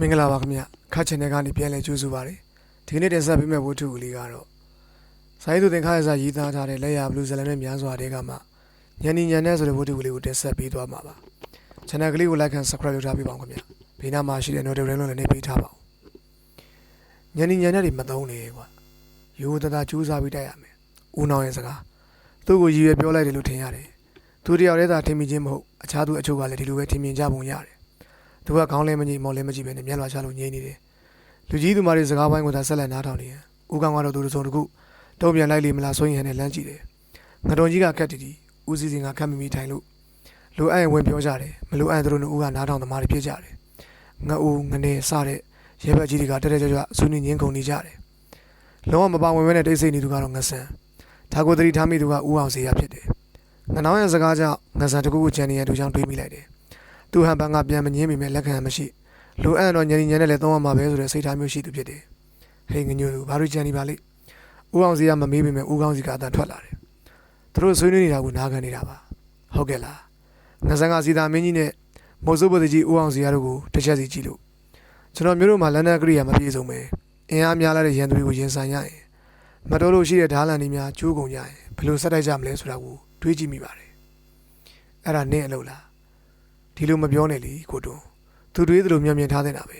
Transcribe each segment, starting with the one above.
မင်္ဂလာပါခင်ဗျခတ်ချင်တဲ့ကနေပြန်လဲကြိုးစုပါတယ်ဒီကနေ့တင်ဆက်ပေးမယ့်ဝတ္ထုကလေးကတော့စာရေးသူသင်္ခါရစာရေးသားထားတဲ့လက်ရဘလူးဇလန်နဲ့များစွာတဲ့ကမှညနေညနေဆိုတဲ့ဝတ္ထုကလေးကိုတင်ဆက်ပေးသွားမှာပါ channel ကလေးကို like and subscribe လုပ်ထားပေးပါဦးခင်ဗျဘေးနားမှာရှိတဲ့ notification လုံးလည်းနှိပ်ပေးထားပါဦးညနေညနေတွေမသုံးလေကွာရိုးသားသားကြိုးစားပြီးတိုက်ရမယ်ဦးနောင်ရဲ့စကားသူ့ကိုရည်ရွယ်ပြောလိုက်တယ်လို့ထင်ရတယ်သူတယောက်တည်းသာထင်မိခြင်းမဟုတ်အခြားသူအချို့ကလည်းဒီလိုပဲထင်မြင်ကြပုံရတယ် သူကခေါင်းလဲမကြီးမော်လဲမကြီးပဲနဲ့မျက်လွှာချလို့ငြိမ့်နေတယ်လူကြီးသူမတွေစကားပိုင်းကိုသာဆက်လက်နားထောင်နေရင်ဦးကောင်ကတော့သူတို့စုံတစ်ခုတုံးပြန်လိုက်လိမ့်မလားဆိုရင်ဟန်နဲ့လမ်းကြည့်တယ်ငတော်ကြီးကကတ်တီတီဦးစီစဉ်ကခတ်မိမိထိုင်လို့လိုအပ်ရင်ဝင်ပြောကြတယ်မလိုအပ်ရင်သူတို့ကနားထောင်သမားတွေဖြစ်ကြတယ်ငအူငနေစတဲ့ရဲဘက်ကြီးတွေကတက်တက်ကြွကြွဆွေးနွေးငင်းကုန်နေကြတယ်လုံးဝမပါဝင်ဘဲနဲ့တိတ်ဆိတ်နေသူကတော့ငဆန်ဒါကိုသတိထားမိသူကဦးအောင်စေရဖြစ်တယ်ငနောင်းရဲ့စကားကြောင့်ငဆန်တကူကိုကြံနေရတူချောင်းတွေးမိလိုက်တယ် သူဟန်ပန်ကပြန်မငင်းမိမဲ့လက်ခံမရှိလိုအပ်တော့ညနေညနေလည်းသုံးရမှာပဲဆိုတဲ့စိတ်ထားမျိုးရှိသူဖြစ်တယ်။ဟေးငညို့လူဘာလို့ကြံနေပါလိမ့်။ဦးအောင်စီကမမေးပေမဲ့ဦးကောင်းစီကအတန်ထွက်လာတယ်။သူတို့ဆွေးနွေးနေတာကိုနားခံနေတာပါ။ဟုတ်ကဲ့လား။ငဆန်ကစီတာမင်းကြီးနဲ့မော်စိုးပတိကြီးဦးအောင်စီရတို့ကိုတစ်ချက်စီကြည့်လို့ကျွန်တော်မျိုးတို့မှာလန်ဒန်ကရိယာမပြေဆုံးပဲ။အင်အားများလာတဲ့ရန်သူတွေကိုရင်ဆိုင်ရရင်မတော်လို့ရှိတဲ့ဓားလန်တွေများကျိုးကုန်ကြရင်ဘယ်လိုဆက်တိုက်ကြမလဲဆိုတာကိုတွေးကြည့်မိပါတယ်။အဲ့ဒါနင့်အလုပ်လား။ ဒီလိုမပြောနဲ့လေကိုတုံသူတွေးသလိုမျက်မြင်ထားတဲ့နာပဲ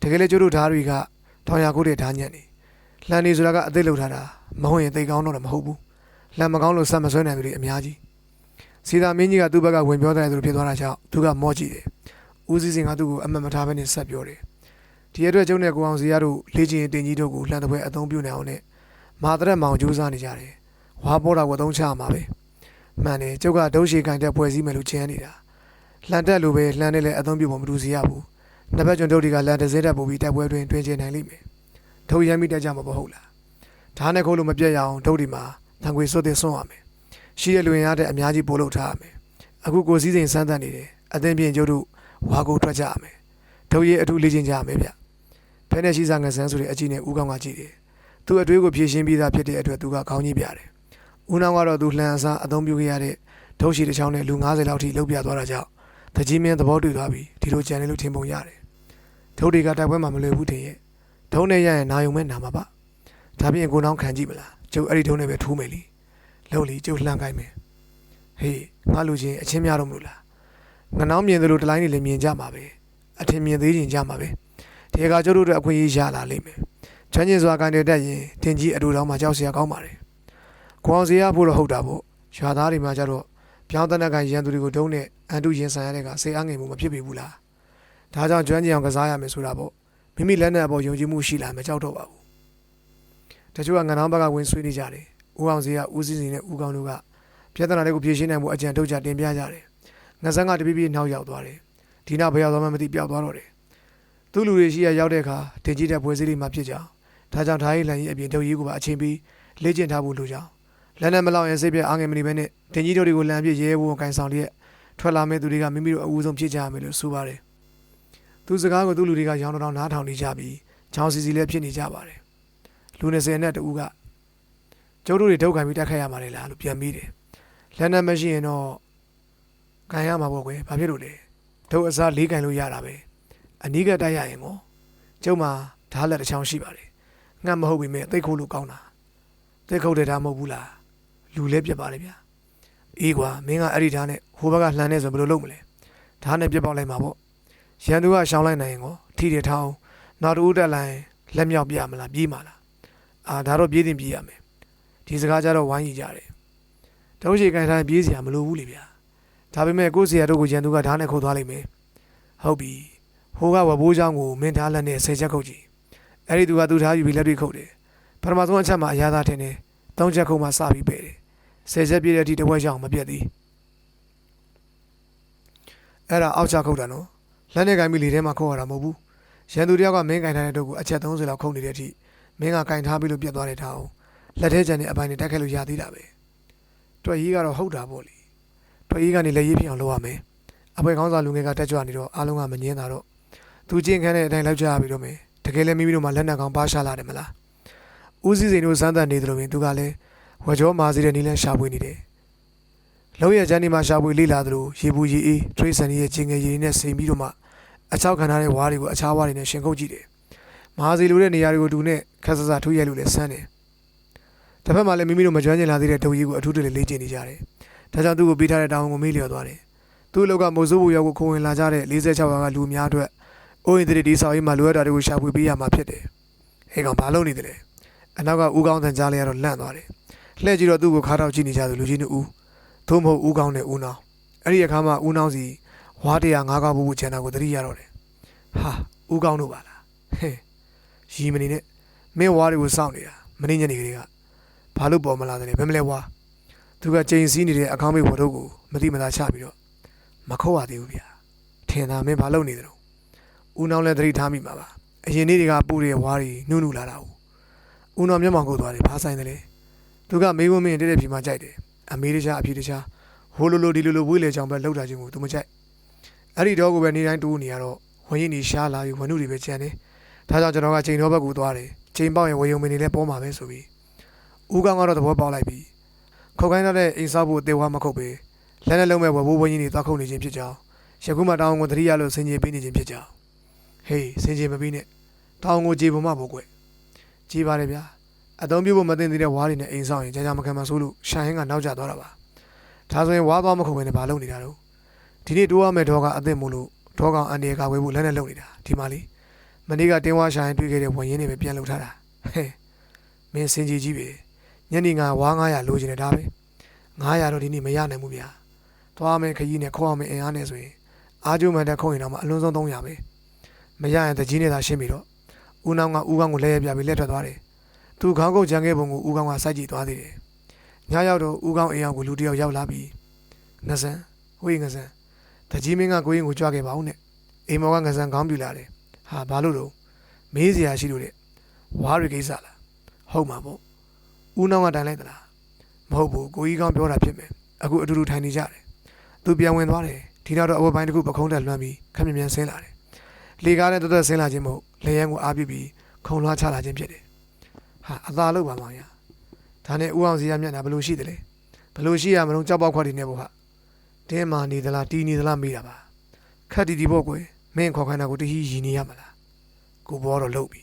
တကယ်လေကျတို့ဓားတွေကထောင်ရကိုတဲ့ဓားညက်နေလှန်နေဆိုတာကအသိလောက်ထားတာမဟုတ်ရင်သိကောင်းတော့မဟုတ်ဘူးလှန်မကောင်းလို့စက်မဆွဲနိုင်သူတွေအများကြီးစီသာမင်းကြီးကသူ့ဘက်ကဝင်ပြောတဲ့သူဖြစ်သွားတာကြောင့်သူကမော့ကြည့်တယ်ဦးစီးစင်ကသူ့ကိုအမှတ်မထားဘဲနဲ့ဆက်ပြောတယ်ဒီအတွက်ကျုံနဲ့ကိုအောင်စီရတို့လေ့ကျင့်တင်ကြီးတို့ကိုလှန်တဲ့ဘက်အသုံးပြုနေအောင်နဲ့မာတရက်မောင်ကြိုးစားနေကြတယ်ဝါပေါ်တာကိုအသုံးချရမှာပဲမှန်တယ်ကျုပ်ကဒုရှိကန်တဲ့ဖွဲ့စည်းမယ်လို့ချမ်းနေတာ လှန်တက်လိုပဲလှန်နဲ့လည်းအသုံးပြုဖို့မတူစီရဘူး။နှစ်ဘက်ကျွန်တို့တွေကလန်တစ်စဲတက်ပို့ပြီးတိုက်ပွဲတွင်တွင်ကျင်နိုင်လိမ့်မယ်။ထုတ်ရမ်းမိတက်ကြမှာမဟုတ်လား။ဓာတ်နဲ့ခိုးလို့မပြတ်ရအောင်တို့ဒီမှာတံခွေစွတ်သစ်ဆွန့်ရမယ်။ရှိတဲ့လူရင်ရတဲ့အများကြီးပို့လို့ထားရမယ်။အခုကိုစည်းစိမ်စမ်းသပ်နေတယ်။အသင်းပြင်ကျတို့ဝါကိုထွက်ကြရမယ်။ထုတ်ရအထူးလေ့ကျင့်ကြရမယ်ဗျ။ဖဲနဲ့ရှိစားငဆန်းဆိုတဲ့အကြည့်နဲ့ဦးကောင်းကကြည့်တယ်။သူ့အတွေးကိုဖြည့်ရှင်းပြီးသားဖြစ်တဲ့အတွက်သူကခေါင်းကြီးပြတယ်။ဦးနောင်ကတော့သူလှန်အစားအသုံးပြုခဲ့ရတဲ့ထုတ်ရှိတစ်ချောင်းနဲ့လူ90လောက်ထိလှုပ်ပြသွားတာကြောင့် တကြီးမင်းသဘောတူသွားပြီဒီလိုကြံနေလို့ထင်ပုံရတယ်။ထုတ်တွေကတိုက်ပွဲမှာမလွယ်ဘူးထင်ရဲ့။ထုံးနဲ့ရရင်နာယုံမဲ့နာမှာပါ။ဒါပြင်ကိုနောင်းခံကြည့်မလား။ကျုပ်အဲ့ဒီထုံးနဲ့ပဲထိုးမယ်လी။လှုပ်လီကျုပ်လှမ်းခိုင်းမယ်။ဟေးငါလူချင်းအချင်းများတော့မလို့လား။ငနောင်းမြင်သလိုတလိုင်းနေလည်းမြင်ကြမှာပဲ။အထင်မြင်သေးရင်ကြမှာပဲ။ဒီကကျုပ်တို့အတွက်အခွင့်အရေးရလာလိမ့်မယ်။ချမ်းကျင်စွာကန်တဲ့တက်ရင်တင်ကြီးအတူတော်မှကြောက်စရာကောင်းပါတယ်။ကိုအောင်စရာဖို့တော့ဟုတ်တာပေါ့။ရွာသားတွေမှာကြတော့ ပြောင်းတနက်ကရန်သူတွေကိုဒုံးနဲ့အန်တုရင်ဆိုင်ရတဲ့ကစိတ်အားငယ်မှုမဖြစ်ပြီဘူးလားဒါကြောင့်ကျွမ်းကျင်အောင်ကစားရမယ်ဆိုတာပေါ့မိမိလက်နဲ့အပေါ်ယုံကြည်မှုရှိလာမကြောက်တော့ပါဘူးတချို့ကငနောင်းဘက်ကဝင်ဆွေးနေကြတယ်ဦးအောင်စီကဦးစည်းစင်နဲ့ဦးကောင်းတို့ကပြဿနာတွေကိုဖြေရှင်းနိုင်မှုအကြံထုတ်ကြတင်ပြကြတယ်ငဆန်းကတပြည့်ပြည့်နောက်ရောက်သွားတယ်ဒီနောက်ဘယ်ရောက်သွားမှမသိပျောက်သွားတော့တယ်သူ့လူတွေရှိရရောက်တဲ့အခါတင်ကြီးတဲ့ပွဲစည်းလေးမှဖြစ်ကြအောင်ဒါကြောင့်ဓာတ်ရည်လန်ကြီးအပြင်တုပ်ရည်ကိုပါအချိန်ပြီးလေ့ကျင့်ထားဖို့လိုကြအောင် လက်နဲ့မလောက်ရင်စိတ်ပြအားငယ်မနေဘဲနဲ့တင်ကြီးတို့တွေကိုလမ်းပြရဲဖို့ကန်ဆောင်လျက်ထွက်လာမဲ့သူတွေကမိမိတို့အဦးဆုံးဖြစ်ကြရမယ်လို့ဆိုပါတယ်။သူစကားကိုသူ့လူတွေကရောင်းတောင်းနားထောင်နေကြပြီးချောင်းစီစီလည်းဖြစ်နေကြပါတယ်။လူ20နဲ့တူကကျုပ်တို့တွေဒုက္ခပြီးတက်ခတ်ရမှာလေလားလို့ပြန်ပြီးတယ်။လက်နဲ့မရှိရင်တော့ကန်ရမှာပေါ့ကွယ်။ဘာဖြစ်လို့လဲ။ဒုအစားလေးကန်လို့ရတာပဲ။အနီးကတိုက်ရရင်ကိုကျုပ်မှာဓာတ်လက်တစ်ချောင်းရှိပါတယ်။ငတ်မဟုတ်ပြီမဲ့သိခိုးလို့ကောင်းတာ။သိခုတ်တဲ့ဓာတ်မဟုတ်ဘူးလား။ လူလဲပြက်ပါလေဗျာအေးကွာမင်းကအဲ့ဒီဓာတ်နဲ့ဟိုဘက်ကလှန်နေဆိုဘယ်လိုလုပ်မလဲဓာတ်နဲ့ပြက်ပေါက်လိုက်မှာပေါ့ရန်သူကရှောင်းလိုက်နိုင်ရင်ကိုထီတယ်ထောင်းနောက်တူတက်လိုက်လက်မြောက်ပြမလားပြေးမလားအာဒါတော့ပြေးတင်ပြေးရမယ်ဒီစကားကြတော့ဝိုင်းကြီးကြတယ်တုံးရှိကန်ထားပြေးစရာမလိုဘူးလေဗျာဒါပေမဲ့ကိုယ့်ဆရာတို့ကိုရန်သူကဓာတ်နဲ့ခုတ်သွားလိမ့်မယ်ဟုတ်ပြီဟိုကဝဘိုးเจ้าကိုမင်းဓာတ်လက်နဲ့ဆယ်ချက်ခုတ်ကြည့်အဲ့ဒီသူကသူ့ဓာတ်ယူပြီးလက်တွေခုတ်တယ်ပထမဆုံးအချက်မှာအရာသာထင်တယ် သုံးချက်ခုံမှစပြီးပဲတယ် ဆယ်ချက်ပြည့်တဲ့အထိတစ်ဝက်ရအောင်မပြတ်သေးအဲ့ဒါအောက်ချခုတ်တာနော်လက်နဲ့ကင်ပြီးလေထဲမှာခုတ်ရတာမဟုတ်ဘူးရန်သူတယောက်ကမင်းကင်ထားတဲ့တုပ်ကိုအချက်30လောက်ခုတ်နေတဲ့အထိမင်းကကင်ထားပြီးလို့ပြတ်သွားတဲ့ထားအောင်လက်ထဲကျန်တဲ့အပိုင်းနဲ့တက်ခဲ့လို့ရသေးတာပဲတွေ့ရေးကတော့ဟုတ်တာပေါ့လေတွေ့ရေးကနေလက်ရေးပြအောင်လုပ်ရမယ်အပွဲကောင်းစားလူငယ်ကတက်ကြွနေတော့အားလုံးကမငင်းတာတော့သူချင်းခန်းတဲ့အတိုင်းလောက်ကြရပြီတော့မယ်တကယ်လည်းမိမိတို့မှလက်နက်ကောင်ပါရှာလာတယ်မလားဦးစီးစိန်တို့စမ်းသပ်နေတယ်လို့ပင်သူကလည်း ဝကြောမာစီတဲ့နီလန်းရှာဖွေနေတယ်။လောက်ရချမ်းဒီမှာရှာဖွေလေ့လာသလိုရေဘူးရေအေးထရိဆန်ရဲ့ချင်းငယ်ရည်နဲ့စိန်ပြီးတော့မှအချောက်ခံထားတဲ့ဝါးတွေကိုအခြားဝါးတွေနဲ့ရှင်ခုတ်ကြည့်တယ်မဟာစီလိုတဲ့နေရာတွေကိုတူနဲ့ခက်ဆဆထိုးရဲလို့လည်းဆန်းတယ်တစ်ဖက်မှာလည်းမိမိတို့မကြွမ်းကျင်လာသေးတဲ့ဒုံကြီးကိုအထူးတလေလေ့ကျင့်နေကြတယ်ဒါကြောင့်သူ့ကိုပေးထားတဲ့တောင်းကိုမေးလျော်သွားတယ်သူ့အလောက်ကမိုးစိုးဘူရောက်ကိုခုံဝင်လာကြတဲ့46ရာကလူများအတွက်အိုးရင်တွေဒီဆောင်ရေးမှာလိုအပ်တာတွေကိုရှာဖွေပေးရမှာဖြစ်တယ်ဟဲ့ကောင်ဘာလုပ်နေတယ်လဲအနောက်ကဦးကောင်းတန်ကြားလိုက်ရတော့လန့်သွားတယ် လှည့်ကြည့်တော့သူ့ကိုခါတော့ကြည့်နေကြသူလူကြီးနှစ်ဦးသို့မဟုတ်ဦးကောင်းနဲ့ဦးနောင်အဲ့ဒီအခါမှာဦးနောင်စီဝါးတရားငါးကားဘူးဘူးချန်တာကိုသတိရတော့တယ်ဟာဦးကောင်းတို့ပါလားဟဲ့ရီမနေနဲ့မင်းဝါးတွေကိုစောင့်နေတာမင်းညနေကလေးကဘာလို့ပေါ်မလာတယ်လဲဘယ်မလဲဝါသူကချိန်စီးနေတဲ့အကောင်းမေဘော်တို့ကိုမတိမသာချပြီးတော့မခုတ်ရသေးဘူးဗျာထင်သာမင်းဘာလုပ်နေတယ်လို့ဦးနောင်လည်းသတိထားမိမှာပါအရင်နေ့တွေကပူတဲ့ဝါးတွေနုနုလာတာဦးဦးနောင်မျက်မှောင်ကုတ်သွားတယ်ဘာဆိုင်တယ်လဲ သူကမေးခွန်းမင်းတဲ့တဲ့ဖြေမှကြိုက်တယ်အမေးတခြားအဖြေတခြားဟိုလိုလိုဒီလိုလိုဝေးလေချောင်ပဲလှုပ်တာချင်းကိုသူမကြိုက်အဲ့ဒီတော့ကိုပဲနေတိုင်းတူးနေရတော့ဝင်ရင်နေရှားလာပြီးဝနုတွေပဲကြံတယ်ဒါကြောင့်ကျွန်တော်ကချိန်တော့ဘက်ကိုသွားတယ်ချိန်ပေါက်ရင်ဝေယုံမင်းနေလဲပေါ်မှာပဲဆိုပြီးဦးကောင်ကတော့သဘောပေါက်လိုက်ပြီခုတ်ခိုင်းတဲ့အိမ်ဆောက်ဖို့တေဝါမခုတ်ပဲလက်နဲ့လုံးမဲ့ဝဘိုးဝင်းကြီးတွေသွားခုတ်နေခြင်းဖြစ်ကြောင်းယခုမှတောင်းကိုတတိယလို့ဆင်ခြင်ပေးနေခြင်းဖြစ်ကြောင်းဟေးဆင်ခြင်မပြီးနဲ့တောင်းကိုကြေပုံမဖို့ကွကြေပါတယ်ဗျာ အသုံးပြုဖို့မသိသေးတဲ့ဝါးတွေနဲ့အိမ်ဆောက်ရင်ကြာကြာမခံမဆိုးလို့ရှာဟင်းကနောက်ကျသွားတာပါဒါဆိုရင်ဝါးသွားမခုတ်ဘဲနဲ့ဘာလုပ်နေတာတော့ဒီနေ့တိုးရမယ့်တော့ကအသင့်မို့လို့တော့ကောင်အန်ဒီကဝေးဖို့လက်နဲ့လုပ်နေတာဒီမှာလေမနေ့ကတင်းဝါရှာရင်တွေ့ခဲ့တဲ့ဝင်ရင်းတွေပဲပြန်လုပ်ထားတာဟဲ့မင်းစင်ကြီးကြီးပဲညနေငါဝါး900လိုချင်တယ်ဒါပဲ900တော့ဒီနေ့မရနိုင်ဘူးဗျာသွားမယ်ခကြီးနဲ့ခေါ်အောင်မယ်အင်အားနဲ့ဆိုရင်အားကျိုးမှန်တဲ့ခုံရင်တော့မှအလွန်ဆုံး300ပဲမရရင်တကြီးနဲ့သာရှင်းပြီတော့ဦးနောင်ကဦးကောင်းကိုလဲရပြပြီးလက်ထွက်သွားတယ် သူခေါင်းကုတ်ကြံခဲ့ပုံကိုဦးကောင်းကစိုက်ကြည့်သွားသေးတယ်ညရောက်တော့ဦးကောင်းအိမ်အောင်ကိုလူတစ်ယောက်ရောက်လာပြီးငဆန်ဟိုငဆန်တကြီးမင်းကကိုရင်ကိုကြွခဲ့ပါဦးနဲ့အိမ်မော်ကငဆန်ခေါင်းပြူလာတယ်ဟာဘာလို့တော့မေးစရာရှိလို့တဲ့ဝါးရီကိစ္စလားဟုတ်မှာပေါ့ဦးနောင်ကတိုင်လိုက်သလားမဟုတ်ဘူးကိုကြီးကောင်းပြောတာဖြစ်မယ်အခုအတူတူထိုင်နေကြတယ်သူပြန်ဝင်သွားတယ်ဒီနောက်တော့အဝတ်ပိုင်းတစ်ခုပခုံးတက်လွှမ်းပြီးခက်မြင်မြန်ဆင်းလာတယ်လေကားနဲ့တွတ်တွတ်ဆင်းလာခြင်းမဟုတ်လေရန်ကိုအားပြပြီးခုံလွှားချလာခြင်းဖြစ်တယ် ဟာအသာလို့ပါမောင်ရဒါနဲ့ဦးအောင်စီရမျက်နှာဘယ်လိုရှိတယ်လဲဘယ်လိုရှိရမလို့ကြောက်ပေါက်ခွက်တွေနဲ့ပေါ့ဟာတင်းမာနေသလားတီးနေသလားမေးတာပါခက်တီတီပေါ့ကွယ်မင်းခေါ်ခိုင်းတာကိုတဟီးရည်နေရမလားကိုဘောတော့လှုပ်ပြီ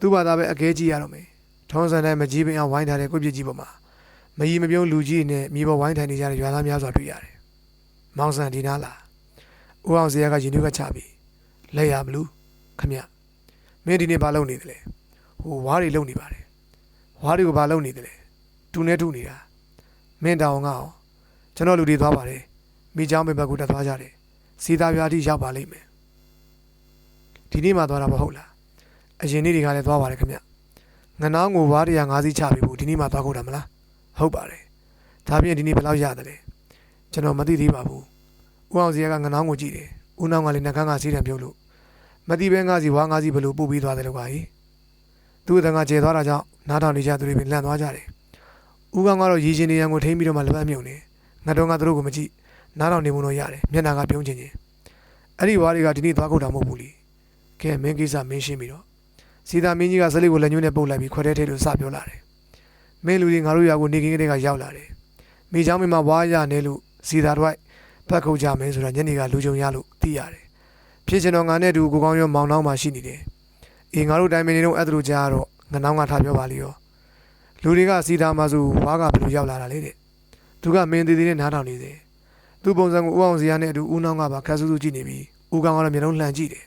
သူ့ဘာသာပဲအကဲကြီးရတော့မယ်ထုံးစံတိုင်းမကြီးပင်အောင်ဝိုင်းထားတဲ့ကိုပြစ်ကြီးပေါ်မှာမကြီးမပြုံးလူကြီးနဲ့မြေပေါ်ဝိုင်းထိုင်နေကြတဲ့ရွာသားများစွာတွေ့ရတယ်။မောင်ဆန်ဒီနာလာဦးအောင်စရာကရင်နှွေးကချပြီးလက်ရမလို့ခမမင်းဒီနေ့ဘာလုပ်နေသလဲ ဟိုဝါးတွေလုပ်နေပါတယ်ဝါးတွေကိုဘာလုပ်နေသလဲတူနေတူနေတာမင်းတောင်ကအောင်ကျွန်တော်လူတွေသွားပါတယ်မိချောင်းပဲဘက်ကိုတက်သွားကြတယ်စီသားပြားတိရောက်ပါလိမ့်မယ်ဒီနေ့မှသွားတာမဟုတ်လားအရင်နေ့တွေကလည်းသွားပါတယ်ခင်ဗျငနောင်းကိုဝါးတရား၅စီးချပြီးဘူးဒီနေ့မှသွားကုန်တာမလားဟုတ်ပါတယ်ဒါပြင်ဒီနေ့ဘယ်လောက်ရတယ်လဲကျွန်တော်မသိသေးပါဘူးဦးအောင်စီကငနောင်းကိုကြည့်တယ်ဦးနောင်းကလည်းနှကန်းကစီးတယ်ပြုတ်လို့မသိဘဲငါးစီဝါးငါးစီဘယ်လိုပို့ပြီးသွားတယ်လို့ကကြီး သူ့အတန်ကကျေသွားတာကြောင့်နားထောင်နေကြသူတွေပဲလန့်သွားကြတယ်ဦးကောင်ကတော့ရည်ရှင်နေရန်ကိုထိမ့်ပြီးတော့မှလက်ပတ်မြုံနေငါတော့ငါတို့ကိုမကြည့်နားထောင်နေမှုတော့ရတယ်မျက်နှာကပြုံးချင်ချင်းအဲ့ဒီဝါးတွေကဒီနေ့သွားကုန်တာမဟုတ်ဘူးလေကဲမင်းကိစ္စမင်းရှင်းပြီးတော့စီသာမင်းကြီးကဇလေးကိုလက်ညှိုးနဲ့ပုတ်လိုက်ပြီးခွဲထဲထဲလို့စပြောလာတယ်မင်းလူတွေငါတို့ရွာကိုနေကင်းကလေးကရောက်လာတယ်မိချောင်းမင်းမဝါးရနေလို့စီသာတော့ဖက်ခုတ်ကြမယ်ဆိုတော့ညနေကလူကြုံရလို့သိရတယ်ဖြစ်ချင်တော့ငါနဲ့တူကိုကောင်းရောမောင်နှောင်းမှရှိနေတယ် အေးငါတို့တိုင်ပင်နေတော့အဲ့ဒါလိုကြားတော့ငနောင်းကထားပြောပါလိရောလူတွေကစီတာမှဆိုဝါးကဘယ်လိုရောက်လာတာလဲတဲ့သူကမင်းသေးသေးနဲ့နားထောင်နေသေးသူပုံစံကိုဦးအောင်စရာနဲ့အတူဦးနှောင်းကပါခက်ဆူဆူကြည့်နေပြီးဦးကောင်ကတော့မျက်လုံးလှန်ကြည့်တယ်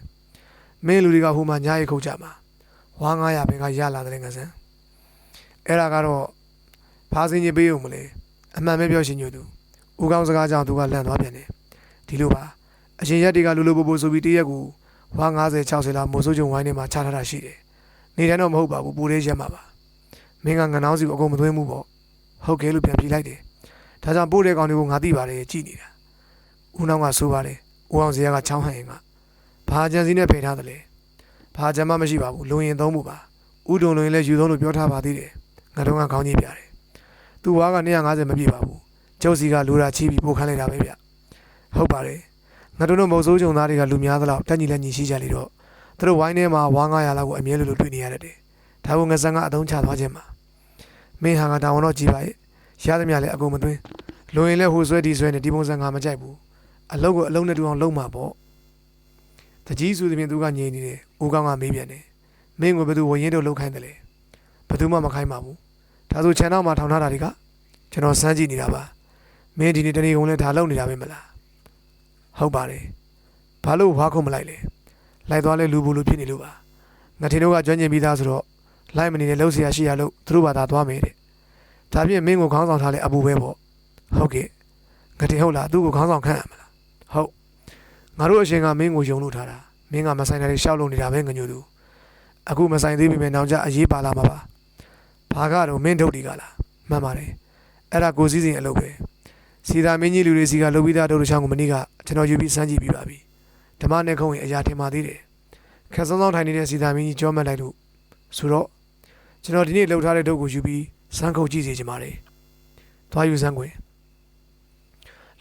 မင်းလူတွေကဟိုမှာညားရိတ်ခုတ်ကြမှာဝါး900ဘင်ကရလာတယ်ငါစမ်းအဲ့ဒါကတော့ဖားစင်းကြီးပေးဦးမလဲအမှန်ပဲပြောရှင်ညို့သူဦးကောင်စကားကြောင့်သူကလန့်သွားပြန်တယ်ဒီလိုပါအရင်ရက်တွေကလူလူပို့ပို့ဆိုပြီးတရက်ကို ဝါ90 60လောက်မိုးစိုးကြုံဝိုင်းထဲမှာချထားတာရှိတယ်နေတိုင်းတော့မဟုတ်ပါဘူးပူလေးရက်မှာပါမင်းကငနောင်းစီကိုအကုန်မသွင်းဘူးပေါ့ဟုတ်ကဲလို့ပြန်ပြေးလိုက်တယ်ဒါကြောင့်ပို့တဲ့ကောင်တွေကိုငါသိပါတယ်ကြည်နေတာဦးနောင်ကဆိုပါတယ်ဦးအောင်စရာကချောင်းဟန်ရင်ကဘာကြံစီနဲ့ဖိထားတယ်လဲဘာကြံမှမရှိပါဘူးလုံရင်သုံးမှုပါဥဒုံလုံရင်လည်းယူသုံးလို့ပြောထားပါသေးတယ်ငါတော့ကခေါင်းကြီးပြတယ်သူဝါက250မပြည့်ပါဘူးကျုပ်စီကလူရာချီးပြီးပို့ခိုင်းလိုက်တာပဲဗျဟုတ်ပါတယ် ငါတို့တို့မုံစိုးကြုံသားတွေကလူများသလောက်တက်ညီလက်ညီရှိကြလေတော့သူတို့ဝိုင်းထဲမှာဝါ900လောက်ကိုအမြဲလိုလိုတွေ့နေရတတ်တယ်ဒါကိုငဆန်ကအသုံးချသွားခြင်းမှာမင်းဟာကတောင်းတော့ကြည်ပါရဲ့ရသမျှလည်းအကုန်မသွင်းလွန်ရင်လည်းဟိုဆွဲဒီဆွဲနဲ့ဒီပုံစံငါမကြိုက်ဘူးအလုပ်ကိုအလုံးနဲ့တူအောင်လုပ်မှာပေါ့တကြီးဆိုသည်ဖြင့်သူကငြိမ်နေတယ်ဦးကောင်းကမေးပြန်တယ်မင်းကိုဘယ်သူဝရင်တို့လှုပ်ခိုင်းတယ်လဲဘယ်သူမှမခိုင်းပါဘူးဒါဆိုခြံတော့မှထောင်ထားတာတွေကကျွန်တော်စမ်းကြည့်နေတာပါမင်းဒီနေ့တနေ့ကုန်လဲဒါလုပ်နေတာပဲမလား ဟုတ်ပါတယ်ဘာလို့ဝါခုံမလိုက်လဲလိုက်သွားလဲလူဘူးလူဖြစ်နေလို့ပါငါထင်တို့ကကျွမ်းကျင်ပြီးသားဆိုတော့လိုက်မနေနဲ့လှုပ်เสียရှိရလို့သူတို့ဘာသာသွားမယ်တဲ့ဒါဖြင့်မင်းကိုခေါင်းဆောင်ထားလဲအပူပဲပေါ့ဟုတ်ကဲ့ငါထင်ဟုတ်လားသူ့ကိုခေါင်းဆောင်ခန့်ရမလားဟုတ်ငါတို့အရှင်ကမင်းကိုယုံလို့ထားတာမင်းကမဆိုင်တာတွေရှောက်လို့နေတာပဲငညို့သူအခုမဆိုင်သေးပြီမဲ့နောက်ကျအရေးပါလာမှာပါဘာကတော့မင်းဒုတ်ဒီကလားမှန်ပါတယ်အဲ့ဒါကိုစည်းစိမ်အလုပ်ပဲ စီသာမင်းကြီးလူတွေစီကလုပ်ပြီးသားဒုတ်တစ်ချောင်းကိုမနေ့ကကျွန်တော်ယူပြီးစမ်းကြည့်ပြီးပါပြီဓမ္မနဲ့ခုံရင်အရာထင်ပါသေးတယ်ခက်စောင်းစောင်းထိုင်နေတဲ့စီသာမင်းကြီးကြောမှတ်လိုက်လို့ဆိုတော့ကျွန်တော်ဒီနေ့လှုပ်ထားတဲ့ဒုတ်ကိုယူပြီးစမ်းခုတ်ကြည့်စေချင်ပါတယ်သွားယူစမ်းခွင်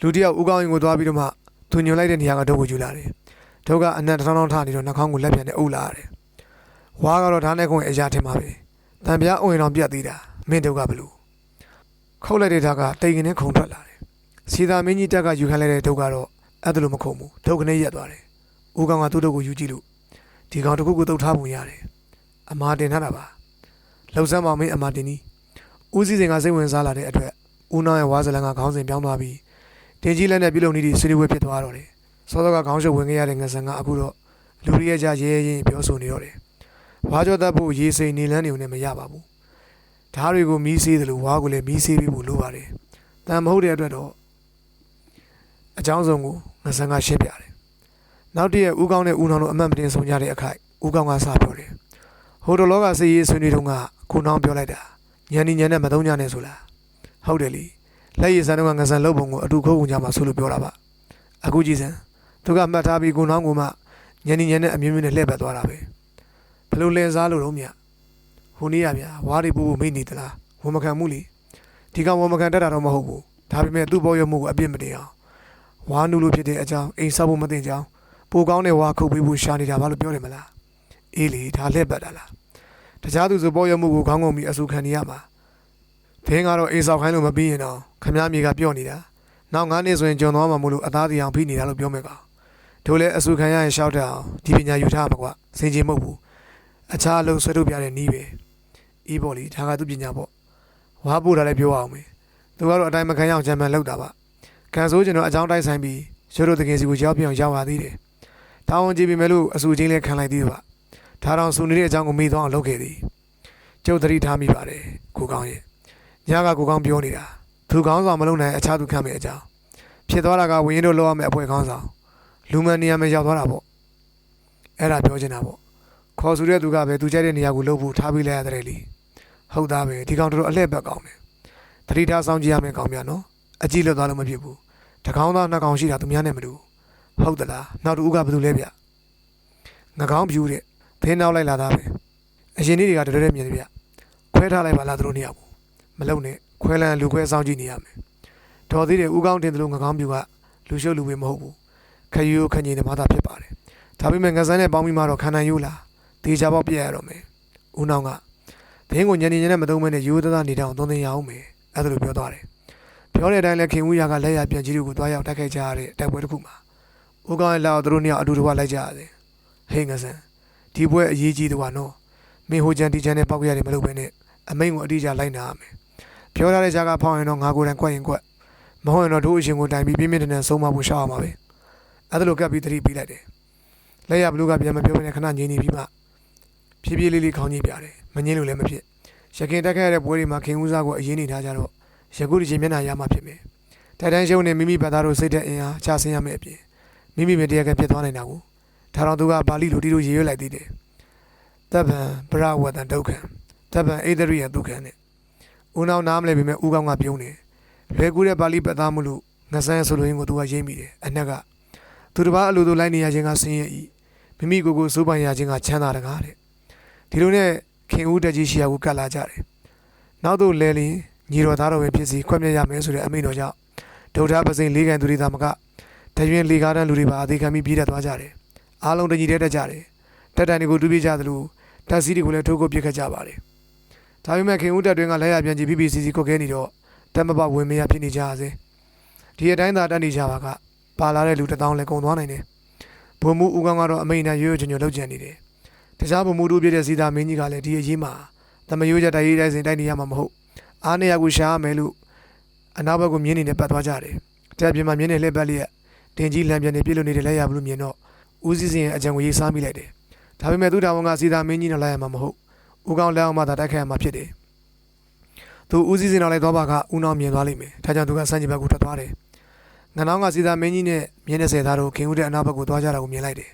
လူတစ်ယောက်ဦးကောင်းရင်ကိုသွားပြီးတော့မှသူညွန်လိုက်တဲ့နေရာကဒုတ်ကိုယူလာတယ်ဒုတ်ကအနက်တစ်ထောင်းထောင်းထားနေတော့နှာခေါင်းကိုလက်ပြန်နဲ့အုပ်လာရတယ်ဝါကတော့ဓာတ်နဲ့ခုံရင်အရာထင်ပါပဲတံပြားအုံရင်တော့ပြတ်သေးတာမင်းဒုတ်ကဘလို့ခုတ်လိုက်တဲ့ဓာတ်ကတိတ်ကနေခုံထွက်လာတယ် စီသာမင်းကြီးတက်ကယူခိုင်းလိုက်တဲ့ဒုတ်ကတော့အဲ့ဒါလိုမခုံဘူးဒုတ်ကနေရက်သွားတယ်ဦးကောင်းကသူ့ဒုတ်ကိုယူကြည့်လို့ဒီကောင်တစ်ခုကိုတုတ်ထားပုံရတယ်အမာတင်ထားတာပါလှုပ်ဆမ်းမမင်းအမာတင်နီးဦးစည်းစိန်ကစိတ်ဝင်စားလာတဲ့အတွက်ဦးနောင်ရဲ့ဝါဇလန်ကခေါင်းစဉ်ပြောင်းသွားပြီးတင်ကြီးလက်နဲ့ပြုတ်လုံနေသည့်ဆွေးနွေးပွဲဖြစ်သွားတော့တယ်စောစောကခေါင်းရှုပ်ဝင်ခဲ့ရတဲ့ငဆန်ကအခုတော့လူရီရဲ့ကြရဲရဲရင်ပြောဆိုနေတော့တယ်ဝါကြောတတ်ဖို့ရေစိန်နေလန်းနေုံနဲ့မရပါဘူးဓားတွေကိုမီးဆေးတယ်လို့ဝါကိုလည်းမီးဆေးပြီးဖို့လိုပါတယ်တန်မဟုတ်တဲ့အတွက်တော့ အကြောင်းစုံကိုငဆန်ကရှင်းပြတယ်နောက်တည့်ရဲ့ဦးကောင်းနဲ့ဦးနောင်တို့အမှန်မတင်ဆုံးကြတဲ့အခိုက်ဦးကောင်းကစပြောတယ်ဟိုတလောကစေးရေးဆွေးနွေးတုန်းကကိုနောင်ပြောလိုက်တာညံနေညံနဲ့မသုံးညနဲ့ဆိုလားဟုတ်တယ်လीလက်ရည်စံတော့ငဆန်လုပ်ပုံကိုအတူခိုးကုန်ကြမှာဆိုလို့ပြောတာပါအခုကြည့်စမ်းသူကမှတ်ထားပြီးကိုနောင်ကမှညံနေညံနဲ့အမျိုးမျိုးနဲ့လှည့်ပတ်သွားတာပဲဘယ်လိုလဲစားလို့တော့မြဟိုနေ့ရဗျာဝါးတွေပူပူမိနေသလားဝန်မခံမှုလေဒီကောင်ဝန်မခံတတ်တာတော့မဟုတ်ဘူးဒါပေမဲ့သူ့ပေါ်ရမှုကိုအပြစ်မတင်အောင် ဝါနူလိုဖြစ်တဲ့အကြောင်းအိမ်ဆောက်ဖို့မတင်ကြောင်းပိုကောင်းတဲ့ဝါခုတ်ပေးဖို့ရှာနေတာဘာလို့ပြောတယ်မလားအေးလေဒါလှည့်ပတ်တာလားတခြားသူဆိုပေါ်ရမှုကိုခေါင်းငုံပြီးအဆူခံနေရမှာသင်ကတော့အိမ်ဆောက်ခိုင်းလို့မပြီးရင်တော့ခမားမြေကပြော့နေတာနောက်ငါးနှစ်ဆိုရင်ကျွန်တော်မှမလို့အသားစီအောင်ဖိနေတာလို့ပြောမယ်ကောင်တို့လည်းအဆူခံရရင်ရှောက်တဲ့အောင်ဒီပညာယူထားမှာကွာစင်ကြီးမဟုတ်ဘူးအခြားအလုံးဆွဲထုတ်ပြတဲ့နီးပဲအေးပေါ့လေဒါကသူပညာပေါ့ဝါပို့တာလည်းပြောအောင်မေသူကတော့အတိုင်းမခံရအောင်ဂျမ်မန်လောက်တာပါ ကန်ဆိုးကျွန်တော်အကြောင်းတိုက်ဆိုင်ပြီးရုပ်တို့တကယ်စီကိုရောက်ပြောင်ရောက်လာသေးတယ်တောင်းဝန်ကြည့်ပြီမဲ့လို့အဆူချင်းလည်းခံလိုက်သေးတယ်ပါဒါတောင်ဆူနေတဲ့အကြောင်းကိုမေးသွားအောင်လုပ်ခဲ့သည်ကျုပ်သတိထားမိပါတယ်ကိုကောင်းရဲ့ညကကိုကောင်းပြောနေတာသူကောင်းဆောင်မလုပ်နိုင်အခြားသူခံမဲ့အကြောင်းဖြစ်သွားတာကဝင်းတို့လောက်ရမယ့်အဖွဲကောင်းဆောင်လူမန်နေရာမှာရောက်သွားတာပေါ့အဲ့ဒါပြောချင်တာပေါ့ခေါ်ဆူတဲ့သူကပဲသူကြိုက်တဲ့နေရာကိုလှုပ်ဖို့ထားပြီးလိုက်ရတယ်လေဟုတ်သားပဲဒီကောင်တော်တော်အလှည့်ဘက်ကောင်းတယ်တတိထားဆောင်ကြည့်ရမယ်ကောင်းများနော် အကြည့်လွတ်သွားလို့မဖြစ်ဘူးတကောင်းသားနှစ်ကောင်ရှိတာသူများနဲ့မတူဟုတ်သလားနောက်တူကဘာလို့လဲဗျငကောင်းပြူတဲ့သင်းနောက်လိုက်လာတာပဲအရင်နေ့တွေကတော်တော်မြင်တယ်ဗျခွဲထားလိုက်ပါလားသူတို့နှစ်ယောက်ကိုမလုံနဲ့ခွဲလန်းလူခွဲဆောင်ကြည့်နေရမယ်တော်သေးတယ်ဦးကောင်းတင်တယ်လို့ငကောင်းပြူကလူရှုပ်လူပဲမဟုတ်ဘူးခရီးကိုခငြိမ်တယ်မသားဖြစ်ပါတယ်ဒါပေမဲ့ငဆန်းနဲ့ပေါင်းပြီးမှတော့ခန္ဓာယူလားတေချာပေါက်ပြက်ရတော့မယ်ဦးနောင်ကဘင်းကိုညနေညနေမသုံးမဲနဲ့ရိုးသားသားနေတောင်သုံးသင်ရအောင်မယ်အဲ့ဒါလိုပြောသွားတယ် ပြောတဲ့အတိုင်းလဲခင်ဦးရကလက်ရပြန်ကြီးတို့ကိုတွားရောက်တိုက်ခိုက်ကြရတဲ့တိုက်ပွဲတစ်ခုမှာဦးကောင်းရဲ့လောက်သူတို့နှစ်ယောက်အတူတူကလိုက်ကြရတယ်ဟိငဆန်ဒီပွဲအရေးကြီးတော့နော်မင်းဟိုချန်တီချန်နဲ့ပောက်ရတယ်မလုပ်ဘဲနဲ့အမိန်ကိုအတိအကျလိုက်နာရမယ်ပြောထားတဲ့ကြားကဖောင်းရင်တော့ငါကိုယ်တိုင်ကွက်ရင်ကွက်မဟုတ်ရင်တော့တို့အရှင်ကိုတိုင်ပြီးပြင်းပြင်းထန်ထန်ဆုံးမဖို့ရှောက်ရမှာပဲအဲ့ဒါလိုကပ်ပြီးသတိပေးလိုက်တယ်လက်ရဘလူးကပြန်မပြောဘဲနဲ့ခဏငြိမ်နေပြီးမှဖြည်းဖြည်းလေးလေးခေါင်းကြီးပြတယ်မငြင်းလို့လည်းမဖြစ်ရခင်တက်ခဲ့ရတဲ့ပွဲတွေမှာခင်ဦးစားကိုအရင်နေထားကြတော့ ရကုဒီချင်းမျက်နှာရမှာဖြစ်မယ်တိုက်တိုင်းရှုံးနေမိမိဘသားတို့စိတ်တဲ့အင်အားချဆင်းရမယ့်အပြင်မိမိမတရားကဖြစ်သွားနိုင်တာကိုဒါတော့သူကပါဠိလိုတီလိုရေးရွက်လိုက်သေးတယ်တပ်ဗံပရဝတ္တဒုက္ခံတပ်ဗံအိဒရိယဒုက္ခံနဲ့ဦးနောင်နားမလဲပေမဲ့ဦးကောင်းကပြုံးတယ်လွယ်ကူတဲ့ပါဠိပတ်သားမှုလို့ငဆန်းဆိုလိုရင်းကိုသူကရေးမိတယ်အနက်ကသူတစ်ပါးအလိုလိုလိုက်နေရခြင်းကဆင်းရဲဤမိမိကိုယ်ကိုစိုးပိုင်ရခြင်းကချမ်းသာတကားတဲ့ဒီလိုနဲ့ခင်ဦးတက်ကြီးရှိရာကိုကတ်လာကြတယ်နောက်သို့လဲလင် ညီတော်သားတော်ပဲဖြစ်စီခွင့်မြတ်ရမယ်ဆိုတဲ့အမိန့်တော်ကြောင့်ဒုဒ္ဓပစိန်လေးကန်သူတွေသာမကတရွင်လေကားတန်းလူတွေပါအသေးခံပြီးပြေးတက်သွားကြတယ်အားလုံးတညီတည်းတက်ကြတယ်တက်တန်တွေကိုတူးပြေးကြသလိုတက်စီတွေကိုလည်းထိုးကိုပြစ်ခတ်ကြပါတယ်ဒါပေမဲ့ခင်ဦးတက်တွင်ကလက်ရပြန်ကြည့် PPCC ကိုခဲနေတော့တက်မပဝင်မရဖြစ်နေကြရစေဒီအတိုင်းသာတက်နေကြပါကပါလာတဲ့လူတစ်တောင်းလည်းကုန်သွားနိုင်တယ်ဘုံမူဦးကောင်းကတော့အမိန်နဲ့ရွရွချွံချွံလှုပ်ကြံနေတယ်တခြားဘုံမူတို့ပြည့်တဲ့စီသာမင်းကြီးကလည်းဒီအရေးမှာတမယိုးကြတိုက်ရေးတိုက်စဉ်တိုက်နေရမှာမဟုတ် အားနေရကိုရှာရမယ်လို့အနောက်ဘက်ကိုမြင်းနေနဲ့ပတ်သွားကြတယ်တက်ပြင်းမှာမြင်းနေလှည့်ပတ်လျက်တင်ကြီးလံပြန်နေပြည့်လို့နေတဲ့လက်ရဘလို့မြင်တော့ဦးစီးစင်ရဲ့အကြံကိုရေးစားမိလိုက်တယ်ဒါပေမဲ့သူ့တာဝန်ကစီသာမင်းကြီးနဲ့လိုက်ရမှာမဟုတ်ဦးကောင်းလက်အောင်မှသာတိုက်ခိုက်ရမှာဖြစ်တယ်သူဦးစီးစင်တော်လိုက်သွားပါကဦးနောင်မြင်သွားလိမ့်မယ်ဒါကြောင့်သူကစမ်းကြည့်ဘက်ကိုထွက်သွားတယ်ငနောင်းကစီသာမင်းကြီးနဲ့မြင်းနေဆယ်သားတို့ခင်ဦးတဲ့အနောက်ဘက်ကိုသွားကြတာကိုမြင်လိုက်တယ်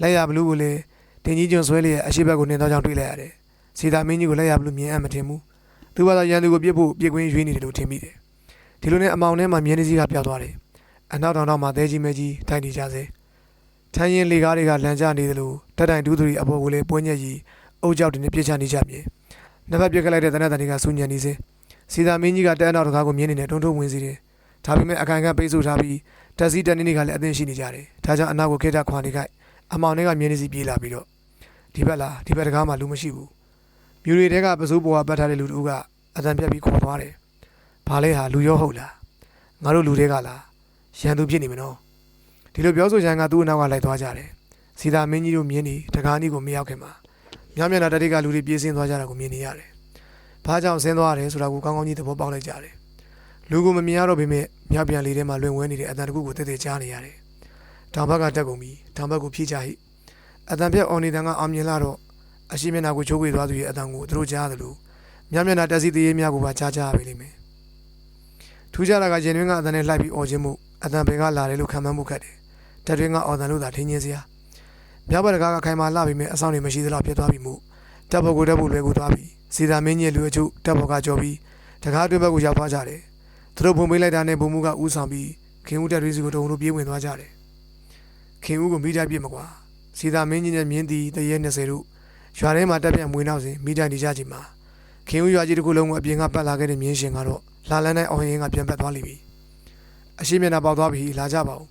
လက်ရဘလူးကိုလည်းတင်ကြီးကျွန်းဆွဲလျက်အရှိဘက်ကိုနှင်သွားကြောင်းတွေ့လိုက်ရတယ်စီသာမင်းကြီးကိုလက်ရဘလူးမြင်အပ်မထင်ဘူး သူကသာရန်သူကိုပြစ်ဖို့ပြစ်ကွင်းရွေးနေတယ်လို့ထင်မိတယ်ဒီလိုနဲ့အမောင်ထဲမှာမြင်းနေစီကပြောက်သွားတယ်အနောက်တောင်တော့မှသဲကြီးမဲကြီးထိုင်နေကြစေထန်းရင်လေကားတွေကလမ်းကျနေတယ်လို့တက်တိုင်ဒူးသူတွေအပေါ်ကိုလည်းပွင့်ညက်ကြီးအုပ်ကြောက်တွေနဲ့ပြစ်ချနေကြမြေနှစ်ဖက်ပြစ်ခလိုက်တဲ့တနက်တန်တွေကဆူညံနေစေစီသာမင်းကြီးကတဲအနောက်တကားကိုမြင်းနေနဲ့တွန်းထုတ်ဝင်စီတယ်ဒါပေမဲ့အခိုင်ကပိတ်ဆို့ထားပြီးတက်စီတက်နေနေကလည်းအသင်ရှိနေကြတယ်ဒါကြောင့်အနောက်ကိုခေတ္တခွာနေခိုက်အမောင်တွေကမြင်းနေစီပြေးလာပြီးတော့ဒီဘက်လားဒီဘက်တကားမှလူမရှိဘူး မြူတွေတဲကပစိုးပေါ်ကပတ်ထားတဲ့လူတို့ကအတန်ပြက်ပြီးခေါ်သွားတယ်ဘာလဲဟာလူရောဟုတ်လားငါတို့လူတွေကလားရန်သူဖြစ်နေမနော်ဒီလိုပြောဆိုချင်ကသူ့အနောက်ကလိုက်သွားကြတယ်စီသာမင်းကြီးတို့မြင်းနေတကားနီးကိုမရောက်ခင်မှာမြောင်မျက်နှာတတိကလူတွေပြေးဆင်းသွားကြတာကိုမြင်နေရတယ်ဘာကြောင့်ဆင်းသွားတယ်ဆိုတာကိုကောင်းကောင်းကြီးသဘောပေါက်လိုက်ကြတယ်လူကိုမမြင်ရတော့ပေမဲ့မြောက်ပြန်လေးထဲမှာလွင်ဝဲနေတဲ့အတန်တကူကိုတိတ်တိတ်ကြားနေရတယ်တောင်ဘက်ကတက်ကုန်ပြီးတောင်ဘက်ကိုဖြည့်ချဟိအတန်ပြက်အော်နေတန်ကအောင်မြင်လာတော့ အရှိမျက်နှာကိုချိုးဝေသွားသူရဲ့အတန်ကိုသူတို့ကြားသလိုမြောင်မျက်နှာတက်စီသေးရေးများကိုပါကြားကြရပြီလိမ့်မယ်ထူးခြားတာကရင်တွင်းကအတန်နဲ့လှိုက်ပြီးအော်ခြင်းမှုအတန်ဘယ်ကလာတယ်လို့ခံမှန်းမှုခက်တယ်တက်တွင်းကအော်တန်လို့သာထင်းချင်းစရာမြောက်ဘက်ကကခိုင်မာလှပြီးမြဲအဆောင်တွေမရှိသလောက်ဖြစ်သွားပြီမို့တက်ဖို့ကိုတက်ဖို့လွယ်ကူသွားပြီစီသာမင်းကြီးလူအချို့တက်ဖို့ကကြော်ပြီးတကားတွင်းဘက်ကိုရောက်သွားကြတယ်သူတို့ပုံပေးလိုက်တာနဲ့ဘုံမှုကဦးဆောင်ပြီးခင်ဦးတက်တွေးစီကိုတုံလို့ပြေးဝင်သွားကြတယ်ခင်ဦးကိုမိတိုက်ပြစ်မကွာစီသာမင်းကြီးနဲ့မြင်းတီတရဲ20တို့ ရွာထဲမှာတက်ပြန့်မွေးနောက်စဉ်မိတိုက်နေကြချိန်မှာခင်ဦးရွာကြီးတစ်ခုလုံးကိုအပြင်ကပတ်လာခဲ့တဲ့မြင်းရှင်ကတော့လာလန်းတဲ့အောင်ရင်ကပြန်ပတ်သွားလိမ့်ပြီအရှိမျက်နှာပေါက်သွားပြီလာကြပါဦး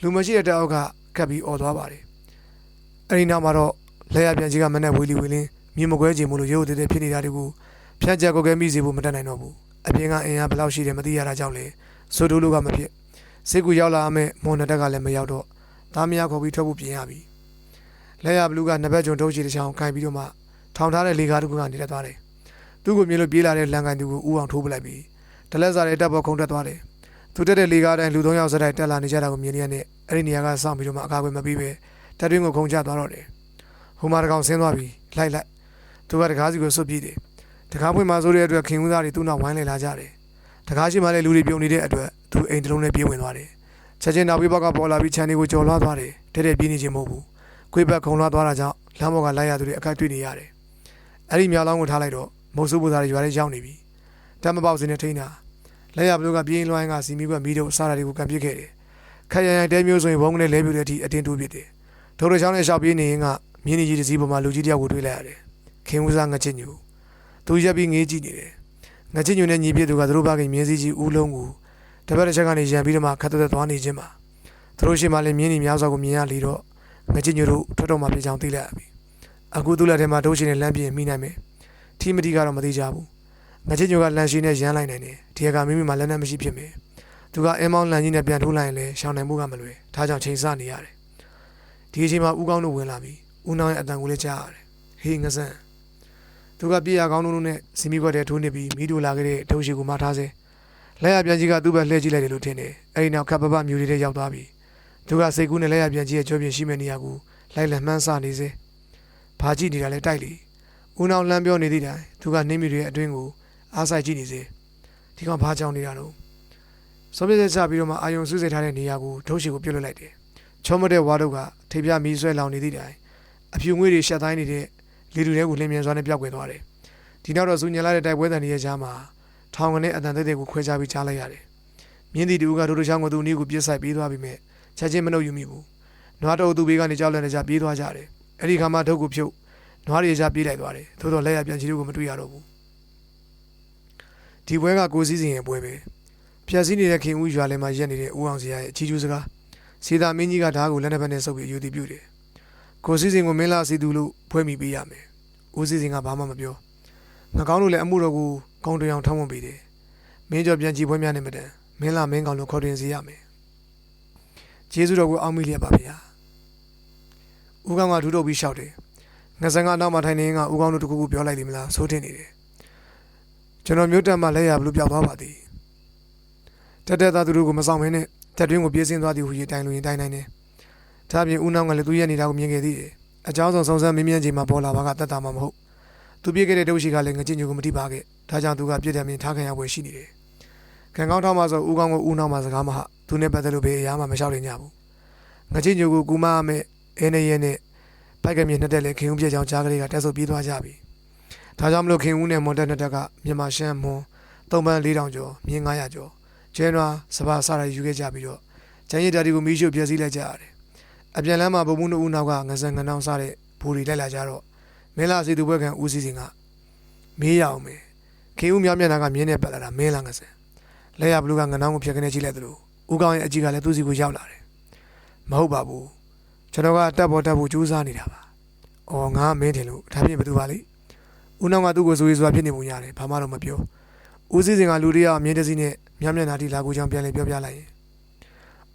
လူမရှိတဲ့တောက်ကကပ်ပြီးអော်သွားပါတယ်အဲဒီနောက်မှာတော့လက်ရပြန်ကြီးကမနဲ့ဝေလီဝေလင်းမြေမကွဲခြင်းမလို့ရုပ်တည်တဲ့ဖြစ်နေတာတွေကိုဖြတ်ချက်ကိုကဲမိစေဖို့မတတ်နိုင်တော့ဘူးအပြင်ကအင်အားဘယ်လောက်ရှိတယ်မသိရတာကြောင့်လေဆိုတိုးလူကမဖြစ်စစ်ကူရောက်လာမယ်မွန်နတက်ကလည်းမရောက်တော့သားမယားခေါ်ပြီးထွက်ဖို့ပြင်ရပြီ လက်ရဘလူးကနှစ်ဘက်ကျုံထုတ်ချီတစ်ချောင်းခိုင်ပြီးတော့မှထောင်ထားတဲ့လေကားတစ်ခုကနေတက်သွားတယ်သူ့ကိုမြင်လို့ပြေးလာတဲ့လန်ကန်သူကိုဥအောင်ထိုးပလိုက်ပြီးတလက်စားတဲ့တပ်ပေါ်ခုံတက်သွားတယ်သူတက်တဲ့လေကားတိုင်းလူသုံးယောက်စတိုက်တက်လာနေကြတာကိုမြင်ရတဲ့အဲ့ဒီနေရာကစောင့်ပြီးတော့မှအကာအကွယ်မပြီးပဲတက်တွင်းကိုခုံချသွားတော့တယ်ဟိုမှာတကောင်ဆင်းသွားပြီလိုက်လိုက်သူကတကားစီကိုစွတ်ပြေးတယ်တကားဖွင့်မှဆိုတဲ့အတွက်ခင်ဦးသားတွေသူ့နောက်ဝိုင်းလေလာကြတယ်တကားရှိမှလည်းလူတွေပြုံနေတဲ့အတွက်သူအိမ်တလုံးနဲ့ပြေးဝင်သွားတယ်ချက်ချင်းနောက်ပြီးဘက်ကပေါ်လာပြီးခြံတွေကိုကြော်လွှားသွားတယ်တဲ့တဲ့ပြေးနေခြင်းမဟုတ်ဘူး ခွေးဘက်ခုံလွှားသွားတာကြောင့်လမ်းပေါ်ကလိုက်ရသူတွေအခိုက်တွေ့နေရတယ်အဲ့ဒီမြောက်လောင်းကိုထားလိုက်တော့မုတ်ဆုပ်ပူသားတွေရွာထဲရောက်နေပြီတမ်းမပေါက်စင်းနဲ့ထိန်းတာလက်ရဘလို့ကပြင်းလွှိုင်းကစီမီကမီးတို့စားတာတွေကိုကန်ပစ်ခဲ့တယ်ခက်ရရတဲမျိုးဆိုရင်ဘုံကလေးလဲပြတဲ့အထိအတင်းတိုးပစ်တယ်ထိုးရချောင်းနဲ့ရှောက်ပြေးနေရင်ကမြင်းကြီးတစ်စီးပေါ်မှာလူကြီးတယောက်ကိုတွေ့လိုက်ရတယ်ခင်ဦးစားငချစ်ညူသူရက်ပြီးငေးကြည့်နေတယ်ငချစ်ညူနဲ့ညီပြသူကသူတို့ဘကမြင်းစည်းကြီးဦးလုံးကိုတပတ်တစ်ချက်ကနေရံပြီးတော့မှခတ်သက်သွားနေခြင်းပါသူတို့ရှိမှလည်းမြင်းကြီးများစွာကိုမြင်ရလေတော့ ငချစ်ညူတို့ထွက်တော့မှပြေချောင်းသိလိုက်ရပြီအခုသူ့လက်ထဲမှာဒုရှင်နဲ့လမ်းပြင်းမိနိုင်မယ်ထီမတီကတော့မသိကြဘူးငချစ်ညူကလန်ရှိနဲ့ရမ်းလိုက်နိုင်တယ်ဒီကမိမိမှာလက်နဲ့မရှိဖြစ်မယ်သူကအင်းမောင်းလန်ကြီးနဲ့ပြန်ထိုးလိုက်ရင်လည်းရှောင်းနိုင်မှုကမလွယ်ဒါကြောင့်ချိန်ဆနေရတယ်ဒီအချိန်မှာဦးကောင်းတို့ဝင်လာပြီဦးနောင်ရဲ့အတန်ကိုလည်းကြားရတယ်ဟေးငစန်းသူကပြေရကောင်းတို့နဲ့စီမီကွက်တဲ့ထိုးနေပြီးမိတို့လာခဲ့တဲ့ဒုရှိကိုမထားစေလက်ရပြန်ကြီးကသူ့ဘက်လှည့်ကြည့်လိုက်တယ်လို့ထင်တယ်အဲဒီနောက်ခပ်ပပမြူတွေတဲ့ရောက်သွားပြီ သူကစိတ်ကူးနဲ့လက်ရပြန်ကြီးရဲ့ကြောပြင်ရှိမဲ့နေရာကိုလိုက်လက်မှန်းစနေစေဘာကြည့်နေတာလဲတိုက်လေဦးနောင်လမ်းပြောနေသည့်တိုင်သူကနှင်းမြူတွေရဲ့အတွင်းကိုအားဆိုင်ကြည့်နေစေဒီကောင်ဘာကြောင်နေတာတော့စောပြည့်စက်ချပြီးတော့မှအာယုံစုစိတ်ထားတဲ့နေရာကိုဒုရှိကိုပြုတ်လွတ်လိုက်တယ်ချောမတဲ့ဝါတို့ကထိပ်ပြမီးဆွဲလောင်နေသည့်တိုင်အဖြူငွေတွေရှက်တိုင်းနေတဲ့လေတူတွေကိုလင်းမြန်စွာနဲ့ပြောက်ကွယ်သွားတယ်ဒီနောက်တော့ဇူညင်လာတဲ့တိုက်ပွဲတန်တွေရဲ့ကြားမှာထောင်ကနေအတန်သေးသေးကိုခွဲခြားပြီးကြားလိုက်ရတယ်မြင်းတီတူကဒိုဒိုချောင်းကိုသူ့နီးကိုပြစ်ဆိုင်ပြီးသွားပြီမဲ့ ချက်ချင်းမနှုတ်ယူမိဘူးနွားတော်သူ့ဘေးကနေကြောက်လန့်နေကြပြေးသွားကြတယ်အဲ့ဒီခါမှဒုတ်ကိုဖြုတ်နွားတွေကြားပြေးလိုက်သွားတယ်သို့တော့လက်ရပြန်ချီတို့ကိုမတွေ့ရတော့ဘူးဒီပွဲကကိုစည်းစင်ရဲ့ပွဲပဲဖြက်စီးနေတဲ့ခင်ဦးရွာလဲမှာရက်နေတဲ့ဦးအောင်စရာရဲ့အချီးကျူးစကားစီသာမင်းကြီးကဓာတ်ကိုလက်နှစ်ဖက်နဲ့ဆုပ်ပြီးယူတည်ပြုတယ်ကိုစည်းစင်ကိုမင်းလာစီသူလို့ဖွဲမိပေးရမယ်ဦးစည်းစင်ကဘာမှမပြောငကောင်းတို့လည်းအမှုတော်ကိုကောင်းတရောင်ထောင်းဝင်ပေးတယ်မင်းကျော်ပြန်ကြည့်ပွဲများနေမတန်မင်းလာမင်းကောင်လို့ခေါ်တင်စီရမယ် ကျေးဇူးတော်ကိုအောက်မိလျက်ပါဗျာဦးကောင်းကဒူးထုတ်ပြီးရှောက်တယ်ငဆန်ကအနောက်မှာထိုင်နေရင်ကဦးကောင်းတို့တကူကူပြောလိုက်လိမ့်မလားဆိုးတင်နေတယ်ကျွန်တော်မျိုးတက်မှလက်ရဘလူးပြောက်သွားပါသည်တက်တက်သားသူတို့ကိုမဆောင်မင်းနဲ့တက်တွင်းကိုပြေးစင်းသွားသည်ဟူ၍တိုင်လူရင်တိုင်နိုင်တယ်ဒါပြင်ဦးနောက်ကလည်းသူရဲ့နေတာကိုမြင်ခဲ့သေးတယ်အကြောင်းဆောင်စုံစမ်းမင်းမြန်းချိန်မှာပေါ်လာပါကတက်တာမှမဟုတ်သူပြေးခဲ့တဲ့ဒုရှိကလည်းငကြင်ညိုကိုမတိပါခဲ့ဒါကြောင့်သူကပြည့်တယ်မြင်ထားခံရပွဲရှိနေတယ်ခံကောင်းထောက်မှဆိုဦးကောင်းကိုဦးနောက်မှစကားမဟာ သူနဲ့ပတ်သက်လို့ဘယ်အရာမှမလျှောက်နေကြဘူးငကြင်ညိုကိုကူမအမဲ့အဲနေရဲနဲ့ပိုက်ကမြေနှစ်တက်လေခင်ဦးပြည့်ချောင်းကြားကလေးကတက်ဆုပ်ပြေးသွားကြပြီ။ဒါကြောင့်မလို့ခင်ဦးနဲ့မွန်တက်နှစ်တက်ကမြန်မာရှမ်းမွန်သုံးပန်း4000ကျော်မြင်း900ကျော်ကျဲနွားစပါးစရယူခဲ့ကြပြီးတော့ကျန်ရည်တာဒီကိုမီးရှို့ပြည့်စည်လိုက်ကြရတယ်။အပြန်လမ်းမှာဗုံမှုတို့ဦးနောက်ကငစံငနောင်းစားတဲ့ဘူရီလိုက်လာကြတော့မင်းလာစီသူဘက်ကန်ဦးစီစဉ်ကမေးရအောင်မယ်။ခင်ဦးမြောင်မျက်နှာကမြင်းနဲ့ပတ်လာတာမင်းလာငစံလက်ရဘလူးကငနောင်းကိုဖြတ်ကနေကြည့်လိုက်သလို ဦးကောင်းရဲ့အကြီးကလည်းသူ့စီကိုရောက်လာတယ်။မဟုတ်ပါဘူး။ကျွန်တော်ကတက်ပေါ်တက်ဖို့ကြိုးစားနေတာပါ။အော်ငါမင်းတယ်လို့ဒါပြင်ဘယ်သူပါလဲဦးနောက်ကသူ့ကိုဆိုရေးဆိုတာဖြစ်နေပုံရတယ်ဘာမှတော့မပြောဦးစည်းစင်ကလူတယောက်အမြင်တစည်းနဲ့မြမျက်နှာတီလာကိုချောင်းပြန်လေပြောပြလိုက်ရင်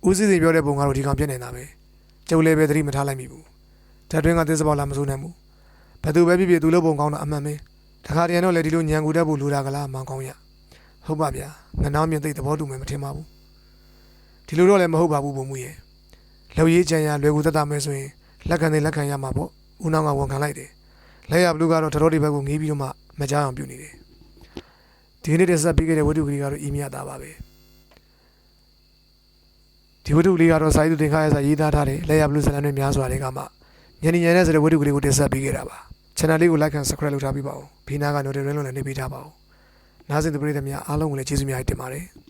ဦးစည်းစင်ပြောတဲ့ပုံကတော့ဒီကောင်ပြက်နေတာပဲကျုပ်လည်းပဲသတိမထားလိုက်မိဘူးဓာတ်တွင်းကသစ္စာပေါက်လာမစိုးနိုင်ဘူးဘယ်သူပဲဖြစ်ဖြစ်သူလို့ပုံကောင်းတာအမှန်ပဲတခါတည်းတော့လေဒီလိုညံကူတတ်ဖို့လိုတာကလားမောင်ကောင်းရဟုတ်ပါဗျာငနောင်းမြင်သိတဲ့သဘောတူမယ်မထင်ပါဘူး ဒီလိုတော့လည်းမဟုတ်ပါဘူးပုံမှုရဲ့လောက်ရေးကြံရလွယ်ကူတတ်တာမဲဆိုရင်လက်ခံတဲ့လက်ခံရမှာပေါ့ဦးနောက်ကဝန်ခံလိုက်တယ်။လက်ရဘလူးကတော့တတော်ဒီဘက်ကိုငေးပြီးတော့မှမကြောက်အောင်ပြုနေတယ်။ဒီနေ့တက်ဆက်ပေးခဲ့တဲ့ဝတ္ထုကလေးကတော့အီးမြတာပါပဲ။ဒီဝတ္ထုလေးကတော့စာရေးသူတင်ခါရစာရေးသားထားတယ်။လက်ရဘလူးဇာတ်လမ်းတွေများစွာတွေကမှညနေညနေဆိုတဲ့ဝတ္ထုကလေးကိုတက်ဆက်ပေးခဲ့တာပါ။ channel လေးကို like and subscribe လုပ်ထားပြီးပါဦး။ဘေးနားက notification လည်းနှိပ်ပေးထားပါဦး။နားဆင်သူပရိသတ်များအားလုံးကိုလည်းကျေးဇူးများတင်ပါတယ်။